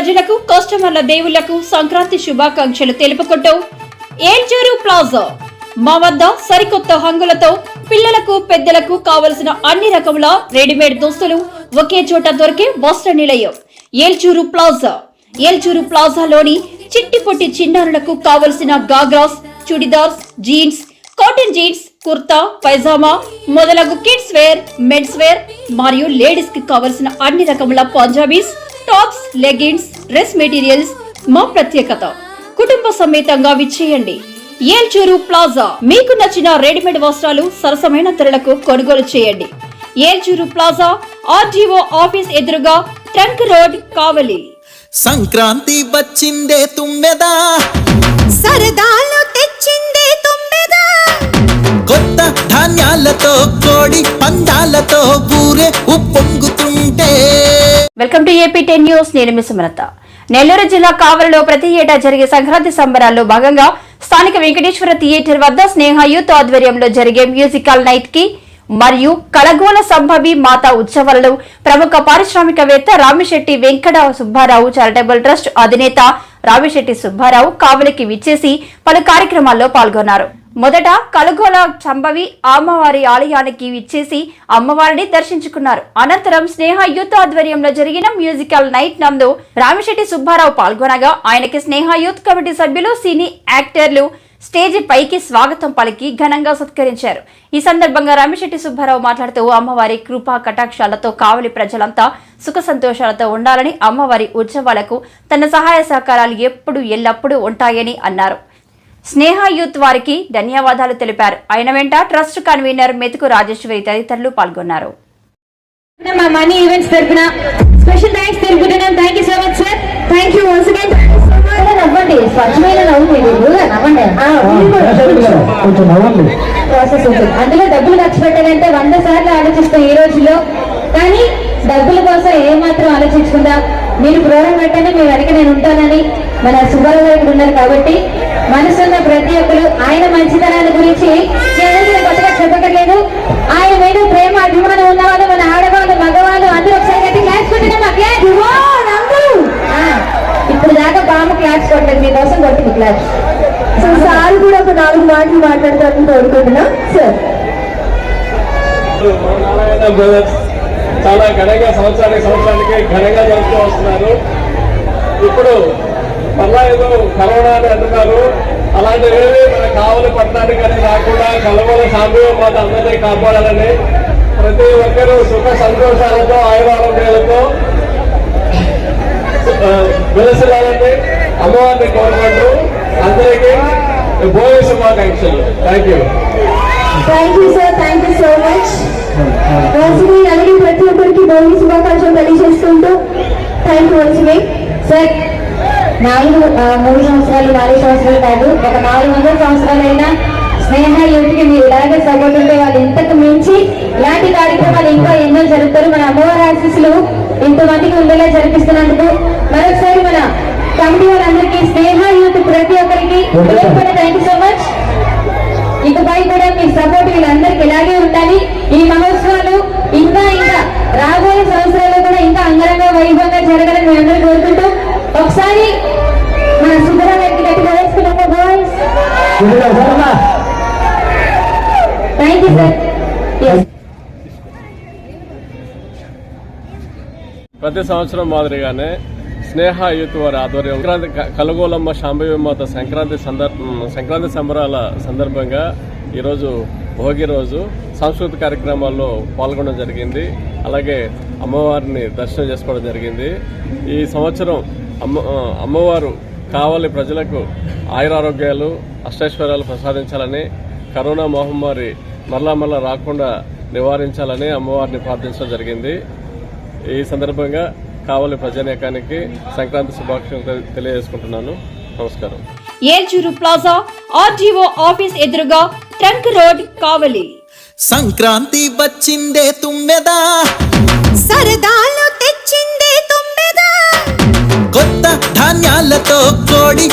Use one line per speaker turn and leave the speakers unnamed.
ప్రజలకు కస్టమర్ల దేవుళ్ళకు సంక్రాంతి శుభాకాంక్షలు తెలుపుకుంటూ ఏల్చూరు ప్లాజా. మా వద్ద సరికొత్త హంగులతో పిల్లలకు పెద్దలకు కావలసిన అన్ని రకముల రెడీమేడ్ దుస్తులు ఒకే చోట దొరికే వస్త్ర నిలయం. ఏల్చూరు ప్లాజా. ఏల్చూరు ప్లాజాలోని చిట్టి పొట్టి చిన్నారులకు కావలసిన ghagras churidars jeans cotton jeans kurta pyjama మొదలగు కిడ్స్ వేర్ మెన్స్ వేర్ మరియు లేడీస్కి కావలసిన అన్ని రకముల Punjabis tops leggings dress materials మా ప్రత్యేకత. కుటుంబ సమేతంగా విచ్చేయండి. ఏల్చూరు ప్లాజా. మీకు నచ్చిన రెడీమేడ్ వస్త్రాలు సరసమైన ధరలకు కొనుగోలు చేయండి. ఏల్చూరు ప్లాజా ఆర్జీఓ ఆఫీస్ ఎదురుగా ట్రంక్ రోడ్ కావలి.
సంక్రాంతి వచ్చిందే తుమ్మెదా?
సరదాలు తెచ్చిందే తుమ్మెదా?
కొత్త ధాన్యాలతో కోడి పందాలతో ఊరే ఉప్పొంగుతుంటే
welcome to AP ten news. నేను మీ సుమలత. నెల్లూరు జిల్లా కావలిలో ప్రతి ఏటా జరిగే సంక్రాంతి సంబరాల్లో భాగంగా స్థానిక వెంకటేశ్వర థియేటర్ వద్ద స్నేహ యూత్ ఆధ్వర్యంలో జరిగే మ్యూజికల్ నైట్కి మరియు కళగోల సంభవి మాతా ఉత్సవాలలో ప్రముఖ పారిశ్రామికవేత్త రామిశెట్టి వెంకట సుబ్బారావు చారిటబుల్ ట్రస్ట్ అధినేత రామిశెట్టి సుబ్బారావు కావలికి విచ్చేసి పలు కార్యక్రమాల్లో పాల్గొన్నారు. మొదట కలుగోల సంభవి అమ్మవారి ఆలయానికి విచ్చేసి అమ్మవారిని దర్శించుకున్నారు. అనంతరం స్నేహ యూత్ ఆధ్వర్యంలో జరిగిన మ్యూజికల్ నైట్ నందు రామిశెట్టి సుబ్బారావు పాల్గొనగా ఆయనకి స్నేహ యూత్ కమిటీ సభ్యులు సినీ యాక్టర్లు స్టేజ్ పైకి స్వాగతం పలికి ఘనంగా సత్కరించారు. ఈ సందర్భంగా రామిశెట్టి సుబ్బారావు మాట్లాడుతూ అమ్మవారి కృపా కటాక్షాలతో కావలి ప్రజలంతా సుఖ సంతోషాలతో ఉండాలని అమ్మవారి ఉత్సవాలకు తన సహాయ సహకారాలు ఎప్పుడు ఎల్లప్పుడూ ఉంటాయని అన్నారు. స్నేహ యూత్ వారికి ధన్యవాదాలు తెలిపారు. ఆయన వెంట ట్రస్ట్ కన్వీనర్ మెతుకు రాజేశ్వరి తదితరులు పాల్గొన్నారు.
మా మనీ ఈవెంట్స్ తరఫున స్పెషల్ థ్యాంక్స్ తెలుపుతున్నాం. Thank you so much sir thank you once again నవ్వండి. స్వచ్ఛమైన నవ్వు మీరు నవ్వండి.
కొంచెం నవ్వండి.
ప్రాసెస్ ఉంటుంది అందులో డబ్బులు ఖర్చు పెట్టాలంటే వంద సార్లు ఆలోచిస్తాం ఈ రోజుల్లో. కానీ డబ్బుల కోసం ఏమాత్రం ఆలోచించకుండా మీరు ప్రోగ్రాం పెట్టండి మీ వెనక నేను ఉంటానని మన సుబ్బారావు గారు ఇక్కడ ఉన్నారు కాబట్టి మనసున్న ప్రతి ఒక్కరు ఆయన మంచితనాన్ని గురించి నేను కొత్తగా చెప్పక్కర్లేదు. ఆయన మీద ప్రేమ అభిమానం ఉన్నవాళ్ళు మన ఆడవాళ్ళు మగవాళ్ళు అందరూ ఒకసారి గట్టి క్లాస్ ఇప్పుడు దాకా బామ్మ క్లాస్ కొట్టలేదు. మీకోసం కొట్టింది క్లాస్ సో సార్ కూడా ఒక నాలుగు మాటలు మాట్లాడతారని కోరుకుంటున్నా. సార్
చాలా ఘనంగా సంవత్సరానికి సంవత్సరానికి ఘనంగా జరుపుతూ వస్తున్నారు. ఇప్పుడు మళ్ళా ఏదో కరోనా అని అంటున్నారు. అలాంటివి మన కావలి పట్టడానికి అని రాకుండా కలవల సాంబివ మాత అందరినీ కాపాడాలని ప్రతి ఒక్కరూ సుఖ సంతోషాలతో ఆయురారోగ్యాలతో వెలసిల్లాలని అమ్మవారిని కోరుకుంటూ అందరికీ భోజన శుభాకాంక్షలు. Thank you
thank you sir thank you so much వన్స్ని అలాగే ప్రతి ఒక్కరికి భోగి శుభాకాంక్షలు తెలియజేసుకుంటూ థ్యాంక్ యూ వన్స్ని సార్ నాలుగు మూడు సంవత్సరాలు నాలుగు సంవత్సరాలు కాదు ఒక నాలుగు వందల సంవత్సరాలైనా స్నేహ యువతికి మీరు ఇలాగే సపోర్ట్ ఉంటే వాళ్ళు ఇంతకు మించి ఇలాంటి కార్యక్రమాలు ఇంకా ఎన్నో జరుగుతారు. మన అమ్మవారి ఆశీస్సులు ఇంతమందికి ఉండేలా జరిపిస్తున్నందుకు మరొకసారి మన కమిటీ వాళ్ళందరికీ స్నేహ యూత్ ప్రతి ఒక్కరికి థ్యాంక్ యూ సో మచ్. ఇకపై కూడా మీ సపోర్ట్ వీళ్ళందరికీ ఇలాగే ఉండాలి. ఈ మహోత్సవాలు ఇంకా ఇంకా రాబోయే సంవత్సరాల్లో కూడా ఇంకా అంగరంగ వైభవంగా జరగాలని మేము అందరూ థ్యాంక్ యూ సార్
ప్రతి సంవత్సరం మాదిరిగానే స్నేహ యూత్ వారి ఆధ్వర్యం సంక్రాంతి కలగోలమ్మ శాంభవి మాత సంక్రాంతి సంక్రాంతి సంబరాల సందర్భంగా ఈరోజు భోగి రోజు సాంస్కృతిక కార్యక్రమాల్లో పాల్గొనడం జరిగింది. అలాగే అమ్మవారిని దర్శనం చేసుకోవడం జరిగింది. ఈ సంవత్సరం అమ్మ అమ్మవారు కావలి ప్రజలకు ఆయురారోగ్యాలు అష్టైశ్వర్యాలు ప్రసాదించాలని కరోనా మహమ్మారి మరలా మరలా రాకుండా నివారించాలని అమ్మవారిని ప్రార్థించడం జరిగింది. ఈ సందర్భంగా కావలి ప్రజానీకానికి సంక్రాంతి శుభాకాంక్షలు తెలియజేసుకుంటున్నాను. నమస్కారం.
ఏల్చూరు ప్లాజా ఆర్జీఓ ఆఫీస్ ఎదురుగా ట్రంక్ రోడ్ కావలి.
సంక్రాంతి వచ్చిందే తుమ్మెదా?
సరదాలు తెచ్చిందే తుమ్మెదా?
కొత్త ధాన్యాలతో కోడి